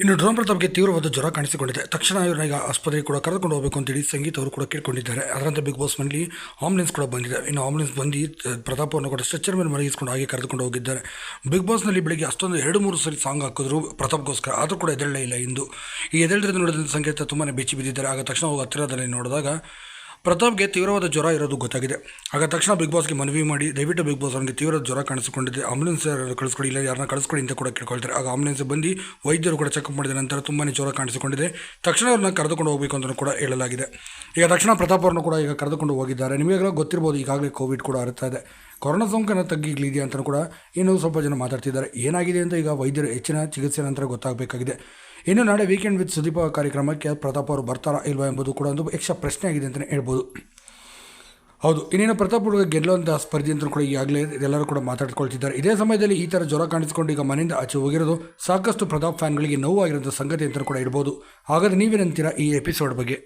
ಇನ್ನು ಡ್ರೋನ್ ಪ್ರತಾಪ್ಗೆ ತೀವ್ರವಾದ ಜ್ವರ ಕಾಣಿಸಿಕೊಂಡಿದೆ. ತಕ್ಷಣ ಇವರನ್ನ ಈಗ ಆಸ್ಪತ್ರೆಗೆ ಕೂಡ ಕರೆದುಕೊಂಡು ಹೋಗಬೇಕು ಅಂತೇಳಿ ಸಂಗೀತ ಅವರು ಕೂಡ ಕೇಳ್ಕೊಂಡಿದ್ದಾರೆ. ಅದರಂತೆ ಬಿಗ್ ಬಾಸ್ ಮನೆಯಲ್ಲಿ ಆಂಬುಲೆನ್ಸ್ ಕೂಡ ಬಂದಿದೆ. ಇನ್ನು ಆಂಬುಲೆನ್ಸ್ ಬಂದು ಪ್ರತಾಪವನ್ನು ಕೂಡ ಸ್ಟ್ರೆಚರ್ ಮೇಲೆ ಮಲಗಿಸ್ಕೊಂಡು ಹಾಗೆ ಕರೆದುಕೊಂಡು ಹೋಗಿದ್ದಾರೆ. ಬಿಗ್ ಬಾಸ್ನಲ್ಲಿ ಬೆಳಿಗ್ಗೆ ಅಷ್ಟೊಂದು ಎರಡು ಮೂರು ಸರಿ ಸಾಂಗ್ ಹಾಕಿದ್ರು ಪ್ರತಾಪ್ಗೋಸ್ಕರ. ಆದರೂ ಕೂಡ ಎದ್ದೇಳಲೇ ಇಲ್ಲ ಇಂದು. ಈ ಎದ್ದೇಳಿದ್ರೆ ನೋಡಿದ ಸಂಗೀತ ತುಂಬಾ ಬೆಚ್ಚಿ ಬಿದ್ದಿದ್ದಾರೆ. ಆಗ ತಕ್ಷಣ ಹೋಗಿ ಹತ್ತಿರದಲ್ಲಿ ನೋಡಿದಾಗ ಪ್ರತಾಪ್ಗೆ ತೀವ್ರವಾದ ಜ್ವರ ಇರೋದು ಗೊತ್ತಾಗಿದೆ. ಆಗ ತಕ್ಷಣ ಬಿಗ್ ಬಾಸ್ಗೆ ಮನವಿ ಮಾಡಿ, ದಯವಿಟ್ಟು ಬಿಗ್ ಬಾಸ್ ಅವನಿಗೆ ತೀವ್ರ ಜ್ವರ ಕಾಣಿಸಿಕೊಂಡಿದೆ. ಆಂಬುಲೆನ್ಸ್ ಕಳಿಸ್ಕೊಡಿ, ಇಲ್ಲ ಯಾರನ್ನ ಕಳಿಸ್ಕೊಡಿ ಅಂತ ಕೂಡ ಕೇಳ್ಕೊಳ್ತಾರೆ. ಆಗ ಆಂಬುಲೆನ್ಸ್ ಬಂದು ವೈದ್ಯರು ಕೂಡ ಚೆಕಪ್ ಮಾಡಿದ ನಂತರ ತುಂಬಾ ಜ್ವರ ಕಾಣಿಸಿಕೊಂಡಿದೆ. ತಕ್ಷಣ ಅವ್ರನ್ನ ಕರೆದುಕೊಂಡು ಹೋಗಬೇಕು ಅಂತ ಕೂಡ ಹೇಳಲಾಗಿದೆ. ಈಗ ತಕ್ಷಣ ಪ್ರತಾಪ್ ಅವ್ರನ್ನ ಕೂಡ ಈಗ ಕರೆದುಕೊಂಡು ಹೋಗಿದ್ದಾರೆ. ನಿಮಗೆಲ್ಲ ಗೊತ್ತಿರ್ಬೋದು, ಈಗಾಗಲೇ ಕೋವಿಡ್ ಕೂಡ ಹರಡ್ತಾ ಇದೆ. ಕೊರೋನಾ ಸೋಂಕನ್ನು ತಗ್ಗಿಗಳಿದೆಯಾ ಅಂತ ಕೂಡ ಇನ್ನೂ ಸ್ವಲ್ಪ ಜನ ಮಾತಾಡ್ತಿದ್ದಾರೆ. ಏನಾಗಿದೆ ಅಂತ ಈಗ ವೈದ್ಯರು ಹೆಚ್ಚಿನ ಚಿಕಿತ್ಸೆ ನಂತರ ಗೊತ್ತಾಗಬೇಕಾಗಿದೆ. ಇನ್ನು ನಾಳೆ ವೀಕೆಂಡ್ ವಿತ್ ಸುದೀಪ ಕಾರ್ಯಕ್ರಮಕ್ಕೆ ಪ್ರತಾಪ್ ಅವರು ಬರ್ತಾರಾ ಇಲ್ವಾ ಎಂಬುದು ಕೂಡ ಒಂದು ಯಕ್ಷ ಪ್ರಶ್ನೆ ಆಗಿದೆ ಅಂತಲೇ ಹೇಳ್ಬೋದು. ಹೌದು, ಇನ್ನೇನು ಪ್ರತಾಪ್ ಹುಡುಗ ಗೆಲ್ಲುವಂಥ ಸ್ಪರ್ಧೆ ಅಂತ ಕೂಡ ಈಗಾಗಲೇ ಎಲ್ಲರೂ ಕೂಡ ಮಾತಾಡ್ಕೊಳ್ತಿದ್ದಾರೆ. ಇದೇ ಸಮಯದಲ್ಲಿ ಈ ಥರ ಜ್ವರ ಕಾಣಿಸ್ಕೊಂಡು ಈಗ ಮನೆಯಿಂದ ಆಚೆ ಹೋಗಿರೋದು ಸಾಕಷ್ಟು ಪ್ರತಾಪ್ ಫ್ಯಾನ್ಗಳಿಗೆ ನೋವಾಗಿರೋಂಥ ಸಂಗತಿ ಅಂತ ಕೂಡ ಇರ್ಬೋದು ಹಾಗಾದರೆ ನೀವೇನಂತೀರಾ ಈ ಎಪಿಸೋಡ್ ಬಗ್ಗೆ?